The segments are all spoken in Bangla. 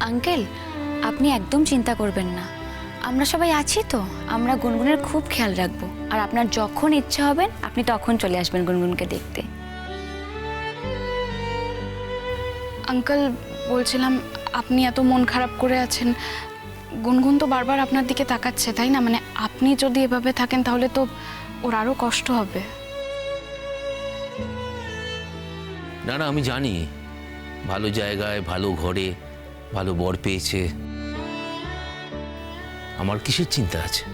আঙ্কেল আপনি একদম চিন্তা করবেন না। আমরা সবাই আছি তো আমরা গুনগুনের খুব খেয়াল রাখব। আর আপনার যখন ইচ্ছা হবে আপনি তখন চলে আসবেন গুনগুনকে দেখতে। আঙ্কেল বলছিলাম আপনি এত মন খারাপ করে আছেন। গুনগুন তো বারবার আপনার দিকে তাকাচ্ছে তাই না? মানে আপনি যদি এভাবে থাকেন তাহলে তো ওর আরও কষ্ট হবে। না না আমি জানি। ভালো জায়গায় ভালো ঘরে ভালো বর পেয়েছে। আমার কিসের চিন্তা আছে?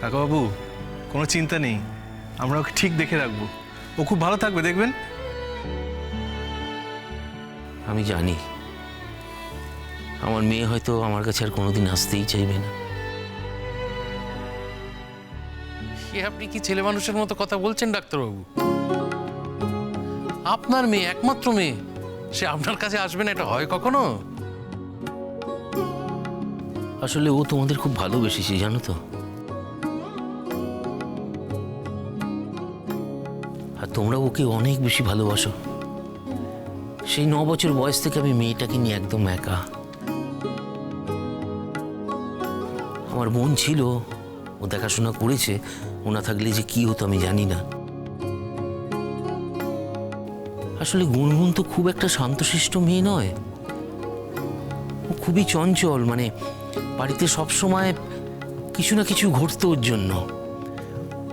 কাকাবাবু কোনো চিন্তা নেই। আমরা ওকে ঠিক দেখে রাখব। ও খুব ভালো থাকবে দেখবেন? আমি জানি। আমার মেয়ে হয়তো আমার কাছে আর কোনোদিন আসতেই চাইবে না। সে আপনি কি ছেলে মানুষের মতো কথা বলছেন ডাক্তারবাবু? আপনার মেয়ে একমাত্র মেয়ে। সে আপনার কাছে আসবে না, এটা হয় কখনো? আসলে ও তোমাদের খুব ভালোবেসেছে, জানো তো। আর তোমরা ওকে অনেক বেশি ভালোবাসো। সেই ন বছর বয়স থেকে আমি মেয়েটাকে নিয়ে একদম একা। আমার বোন ছিল, ও দেখাশোনা করেছে, ও না থাকলে যে কি হতো আমি জানি না। আসলে গুনগুন তো খুব একটা শান্তশিষ্ট মেয়ে নয়। ও খুবই চঞ্চল মানে বাড়িতে সব সময় কিছু না কিছু ঘটতো ওর জন্য।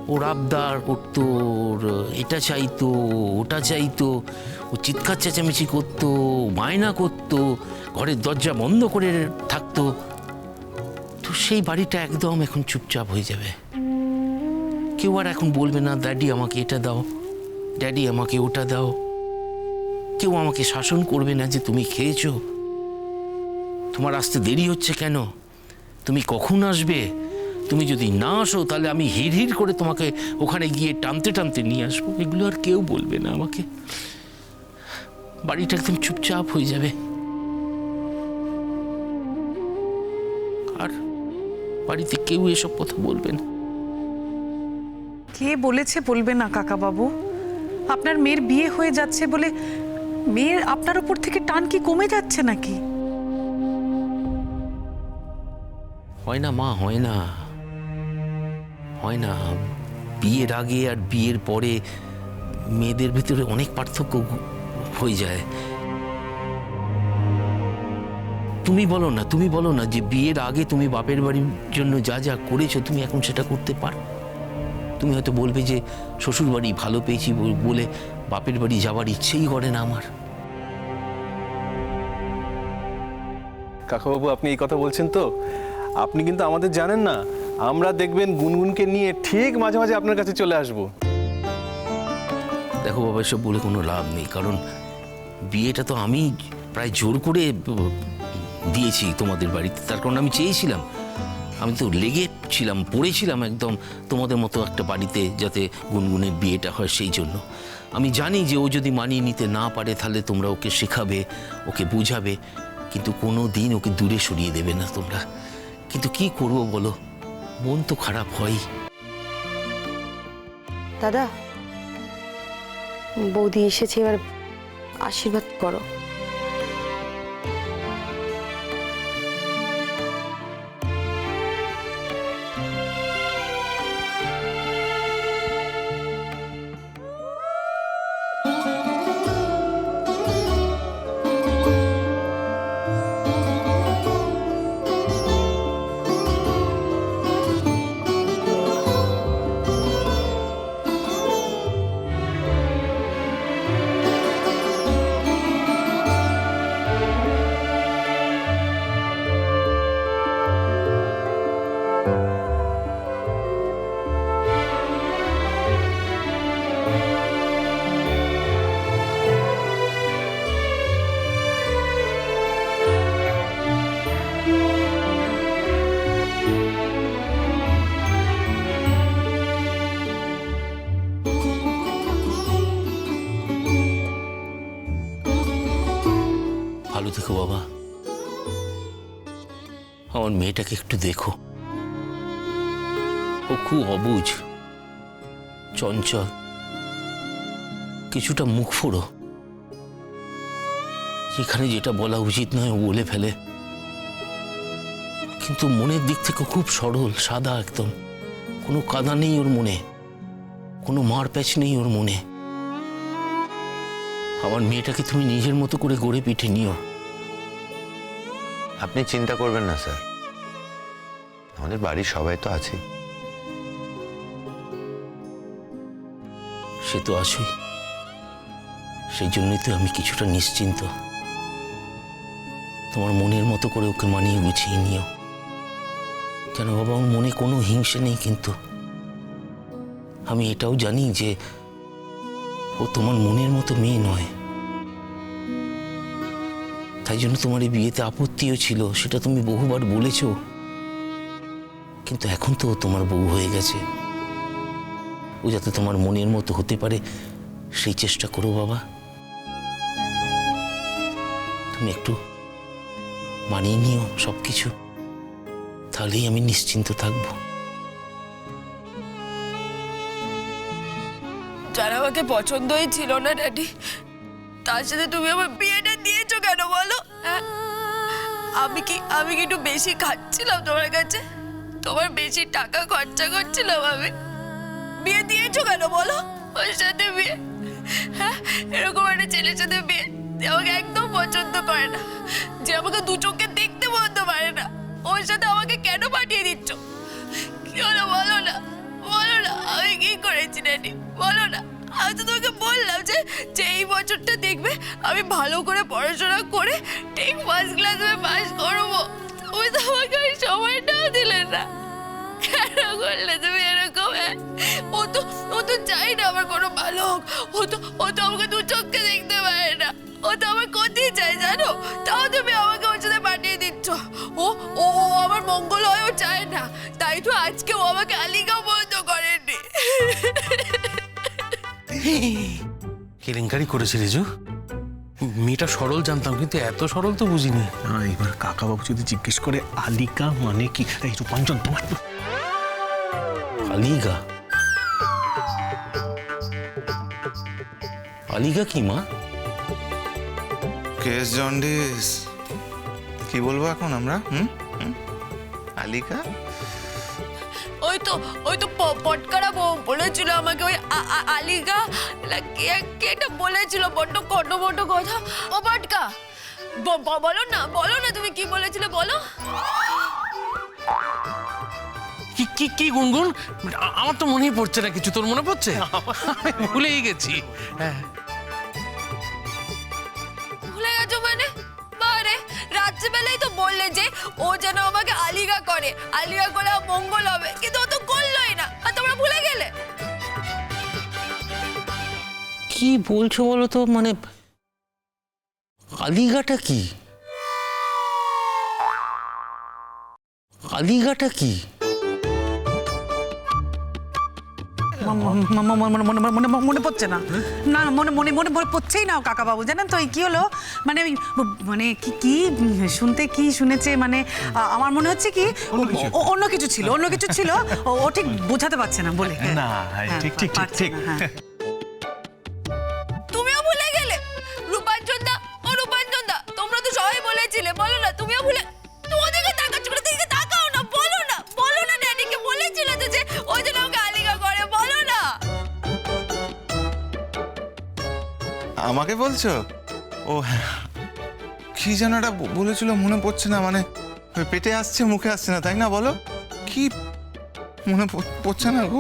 ওর আবদার করতো, ওর, এটা চাইতো, ওটা চাইতো, ও চিৎকার চেঁচামেচি করতো মায়না করতো, ঘরের দরজা বন্ধ করে থাকতো। তো সেই বাড়িটা একদম এখন চুপচাপ হয়ে যাবে। কেউ আর এখন বলবে না ড্যাডি আমাকে এটা দাও। ড্যাডি আমাকে ওটা দাও। কেউ আমাকে শাসন করবে না যে তুমি খেয়েছো? তোমার আসতে দেরি হচ্ছে কেন? তুমি কখন আসবে? তুমি যদি না আসো, তাহলে আমি হিড় হিড় করে তোমাকে ওখানে গিয়ে টানতে টানতে নিয়ে আসব। এগুলো আর কেউ বলবে না আমাকে। বাড়িটা একদম চুপচাপ হয়ে যাবে। আর বাড়িতে কেউ এসব কথা বলবে না। কে বলেছে বলবে না, কাকাবাবু? আপনার মেয়ের বিয়ে হয়ে যাচ্ছে বলে মেয়ের আপনার উপর থেকে টান কি কমে যাচ্ছে নাকি? হয় না মা, হয় না। হয় না। বিয়ের আগে আর বিয়ের পরে মেয়েদের ভিতরে অনেক পার্থক্য হয়ে যায়। তুমি বলো না, তুমি বলো না যে বিয়ের আগে তুমি বাপের বাড়ির জন্য যা যা করেছ, তুমি এখন সেটা করতে পারো? তুমি হয়তো বলবে যে শ্বশুর বাড়ি ভালো পেয়েছি বল- বাপের বাড়ি যাওয়ার ইচ্ছেই করে না আমার। কাকাবাবু আপনি এই কথা বলছেন তো? আপনি কিন্তু আমাদের জানেন না। আমরা দেখবেন গুনগুনকে নিয়ে ঠিক মাঝে মাঝে আপনার কাছে চলে আসব। দেখো বাবা এসব বলে কোনো লাভ নেই কারণ বিয়েটা তো আমি প্রায় জোর করে দিয়েছি তোমাদের বাড়িতে। তার কারণ আমি চেয়েছিলাম আমি তো লেগে ছিলাম, পড়েছিলাম একদম তোমাদের মতো একটা বাড়িতে যাতে গুনগুনের বিয়েটা হয় সেই জন্য। আমি জানি যে ও যদি মানিয়ে নিতে না পারে তাহলে তোমরা ওকে শেখাবে, ওকে বুঝাবে, কিন্তু কোনো দিন ওকে দূরে সরিয়ে দেবে না তোমরা। কিন্তু কি করব বলো? মন তো খারাপ হয়ই দাদা, বৌদি এসেছে, এবার আশীর্বাদ করো। আমার মেয়েটাকে একটু দেখো। ও খুব অবুঝ চঞ্চল, কিছুটা মুখ ফোড়ো। যেখানে যেটা বলা উচিত নয় বলে ফেলে। কিন্তু মনের দিক থেকে খুব সরল, সাদা একদম। কোনো কাদা নেই ওর মনে, কোনো মার প্যাচ নেই ওর মনে। আমার মেয়েটাকে তুমি নিজের মতো করে গড়ে পিঠে নিও। আপনি চিন্তা করবেন না, স্যার। আমাদের বাড়ির সবাই তো আছে। সে তো আছেই। সেই জন্যই তো আমি কিছুটা নিশ্চিন্ত। তোমার মনের মতো করে ওকে মানিয়ে গুছিয়ে নিও। কেন বাবা, ওর মনে কোনো হিংসে নেই কিন্তু। আমি এটাও জানি যে ও তোমার মনের মতো মেয়ে নয়। তাই জন্য তোমার এই বিয়েতে আপত্তিও ছিল, সেটা তুমি বহুবার বলেছ। কিন্তু এখন তো তোমার বউ হয়ে গেছে। ও যাতে তোমার মনের মতো হতে পারে, সেই চেষ্টা করো বাবা। তুমি একটু মানিয়ে নিও সব কিছু তাহলেই আমি নিশ্চিন্ত থাকব। যারা আমাকে পছন্দই ছিল না, ড্যাডি, তার সাথে তুমি আমার বিয়েটা দিয়েছ কেন বলো? হ্যাঁ? আমি কি আমি কি একটু বেশি খাচ্ছিলাম তোমার কাছে? তোমার বেশি টাকা খরচা করছিলাম আমি। বিয়ে দিয়েছ কেন বলো? ওর সাথে বিয়ে। হ্যাঁ এরকম একটা ছেলের সাথে বিয়ে আমাকে একদম পছন্দ করে না। যে আমাকে দু চোখে দেখতে বলতে পারে না। ওর সাথে আমাকে কেন পাঠিয়ে দিচ্ছ? কি হলো বলো না বলো না, আমি কি করেছি ড্যাডি বলো না, আমি তো তোমাকে বললাম যে যে এই বছরটা দেখবে আমি ভালো করে পড়াশোনা করে ঠিক ফার্স্ট ক্লাসে পাস করব। করলে তুমি এরকম হ্যাঁ? ও তো ও তো চাই না আমার কোনো ভালো হোক। ও তো ও তো আমাকে দু চোখকে দেখতে পারে না। ও তো আমার ক্ষতি চাই জানো? তাও তুমি আমাকে ওর সাথে পাঠিয়ে দিচ্ছ। ও ও আমার মঙ্গল হয়েও চায় না। তাই তো আজকে ও আমাকে আলিগাও বন্ধ করেনি। কেলেঙ্কারি করেছে রেজু? মেয়েটা সরল জানতাম কিন্তু এত সরল তো বুঝিনি। না এবার কাকাবাবু যদি জিজ্ঞেস করে আলিকা মানে কি? এই রূপাঞ্চন তোমার আলিগা আলিগা কি মা? Case jaundice. কি বলব এখন আমরা হুম? আলিকা ওই তো ওই তো পটকারা বউ বলেছিল আমাকে ওই আ- আ- আলিগা? কে কে এটা বলেছিল? বড্ড কটো বড্ড কথা। ও পটকা বলো না বলো না তুমি কি বলেছিলে বলো। কি কি গুনগুন? আ- আমার তো মনেই পড়ছে না কিছু তোর মনে পড়ছে? আমি ভুলেই গেছি। হ্যাঁ। ভুলে গেছো মানে? বারে রাত্রিবেলাই তো বললে যে ও যেন আমাকে আলিগা করে। আলিগা করে আমার মঙ্গল হবে কিন্তু ও তো করলোই না। আর তোমরা ভুলে গেলে? কি বলছো বলো তো? মানে আলিগাটা কি? আলিগাটা কি? মনে পড়ছে না। না মনে মনে মনে পড়ছেই না কাকা বাবু জানেন তো এই কি হলো? মানে মানে কি কি শুনতে কি শুনেছে মানে আমার মনে হচ্ছে কি অন্য কিছু ছিল অন্য কিছু ছিল। ও ঠিক বোঝাতে পারছে না বলে। হ্যাঁ। না, হ্যাঁ, হ্যাঁ, ঠিক, ঠিক, ঠিক, ঠিক। আমাকে বলছো? ও হ্যাঁ। কি যেন একটা ব- বলেছিল, মনে পড়ছে না মানে পেটে আসছে, মুখে আসছে না, তাই না বলো? কি মনে পড়ছে না গো?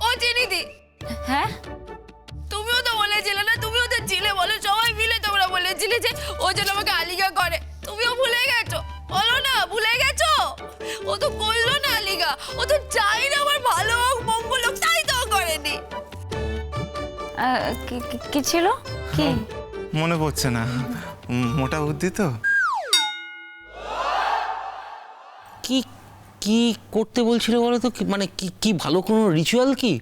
ও চিনিদি হ্যাঁ? তুমিও তো বলেছিলে না, তুমিও তো ছিলে বলো, সবাই মিলে তোমরা বলেছিলে যে ও যেন আমাকে আলিগা করে। তুমিও ভুলে গেছো, বলো না, ভুলে গেছো? ও তো করল না আলিগা ও তো কি- ছিল? কি? মনে পড়ছে না। মোটা বুদ্ধি তো? কি কি করতে বলছিল বলো তো? মানে কি কি ভালো কোনো রিচুয়াল কি?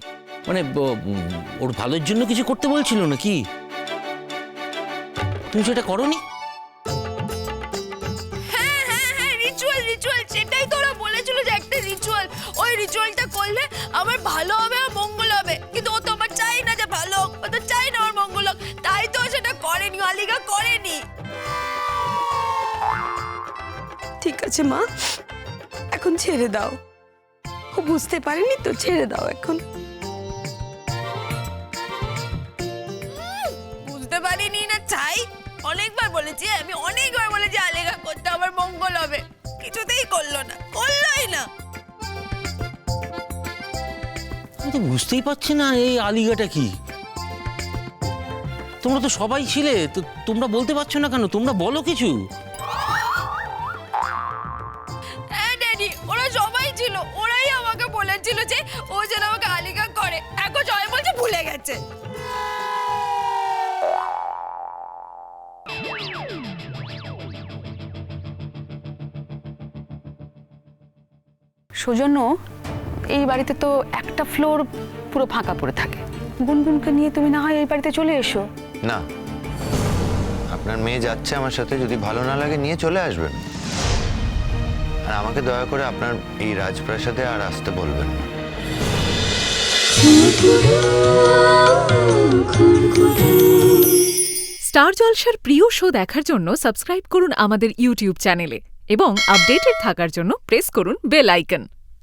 মানে ওর ভালোর জন্য কিছু করতে বলছিল না কি তুমি সেটা করনি? হ্যাঁ হ্যাঁ হ্যাঁ রিচুয়াল রিচুয়াল সেটাই তো ওরা বলেছিল যে একটা রিচুয়াল ওই রিচুয়ালটা করলে আমার ভালো করেনি। ঠিক আছে মা। এখন ছেড়ে দাও। ও বুঝতে পারেনি তো ছেড়ে দাও এখন। বুঝতে পারিনি না চাই অনেকবার বলেছি আমি অনেকবার বলেছি আলেগা করতে আমার মঙ্গল হবে। কিছুতেই করল না করলোই না। আমি তো বুঝতেই পারছি না এই আলিগাটা কি? তোমরা তো সবাই ছিলে তো তোমরা বলতে পারছ না কেন? তোমরা বলো কিছু। হ্যাঁ ড্যাডি ওরা সবাই ছিল। ওরাই আমাকে বলেছিল যে ও যেন আমাকে আলিগা করে। এখন জয় বলছে ভুলে গেছে। সৌজন্য এই বাড়িতে তো একটা ফ্লোর পুরো ফাঁকা পড়ে থাকে। গুনগুনকে নিয়ে তুমি না হয় এই বাড়িতে চলে এসো। না। আপনার মেয়ে যাচ্ছে আমার সাথে, যদি ভালো না লাগে নিয়ে চলে আসবেন। আর আমাকে দয়া করে আপনার এই রাজপ্রাসাদে আর আসতে বলবেন না। স্টার জলসার প্রিয় শো দেখার জন্য সাবস্ক্রাইব করুন আমাদের ইউটিউব চ্যানেলে এবং আপডেটেড থাকার জন্য প্রেস করুন বেল আইকন।